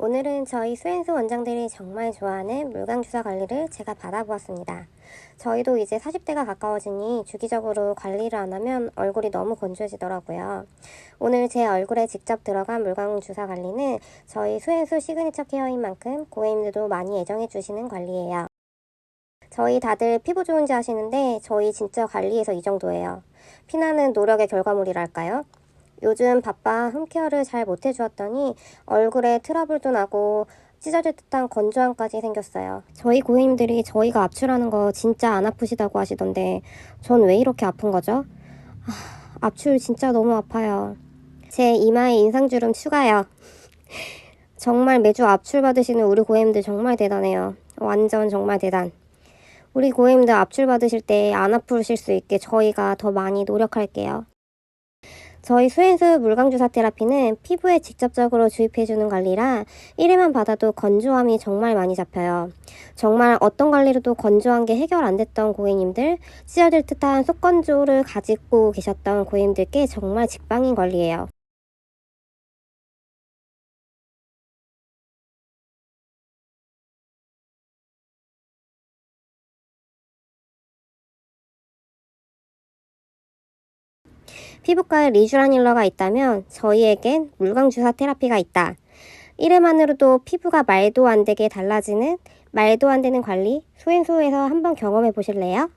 오늘은 저희 수행수 원장들이 정말 좋아하는 물광 주사 관리를 제가 받아보았습니다. 저희도 이제 40대가 가까워지니 주기적으로 관리를 안 하면 얼굴이 너무 건조해지더라고요. 오늘 제 얼굴에 직접 들어간 물광 주사 관리는 저희 수행수 시그니처 케어인 만큼 고객님들도 많이 애정해 주시는 관리예요. 저희 다들 피부 좋은지 아시는데 저희 진짜 관리에서 이 정도예요. 피나는 노력의 결과물이랄까요? 요즘 바빠 홈케어를 잘 못해주었더니 얼굴에 트러블도 나고 찢어질 듯한 건조함까지 생겼어요. 저희 고객님들이 저희가 압출하는 거 진짜 안 아프시다고 하시던데 전 왜 이렇게 아픈 거죠? 아, 압출 진짜 너무 아파요. 제 이마에 인상주름 추가요. 정말 매주 압출 받으시는 우리 고객님들 정말 대단해요. 완전 정말 대단. 우리 고객님들 압출 받으실 때 안 아프실 수 있게 저희가 더 많이 노력할게요. 저희 수행수 물광주사 테라피는 피부에 직접적으로 주입해주는 관리라 1회만 받아도 건조함이 정말 많이 잡혀요. 정말 어떤 관리로도 건조한 게 해결 안 됐던 고객님들, 찢어질 듯한 속건조를 가지고 계셨던 고객님들께 정말 직방인 관리예요. 피부과에 리쥬라닐러가 있다면 저희에겐 물광주사 테라피가 있다. 1회만으로도 피부가 말도 안 되게 달라지는 말도 안 되는 관리 소행소에서 한번 경험해 보실래요?